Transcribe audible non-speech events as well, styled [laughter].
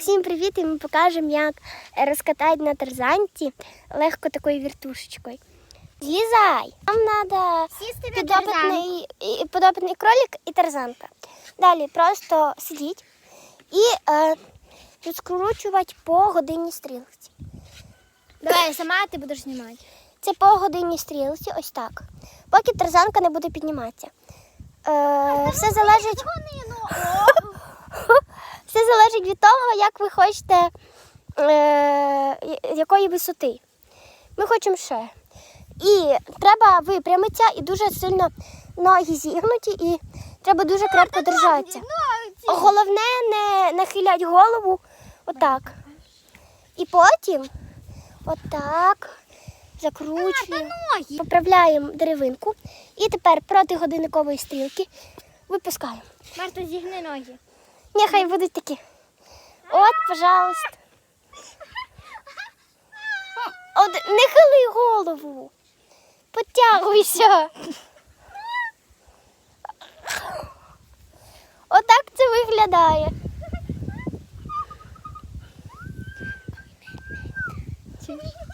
Всім привіт! І ми покажемо, як розкатати на тарзанці легко такою віртушечкою. Злізай! Нам треба підопитний, і- кролик і тарзанка. Далі просто сидіть і е, розкручувати по годинній стрілці. Давай, сама ти будеш знімати. Це по годинній стрілці, ось так. Поки тарзанка не буде підніматися. Е, все залежить. [laughs] Залежить від того, як ви хочете, е, якої висоти. Ми хочемо ще. І треба випрямитися і дуже сильно ноги зігнуті, і треба дуже крепко держатися. Головне не нахилять голову отак. І потім отак закручуємо. Поправляємо деревинку. І тепер проти годинникової стрілки випускаємо. Марта, зігни ноги. Нехай будуть такі. От, пожалуйста. От, не хили голову. Потягуйся. Отак це виглядає. Thank.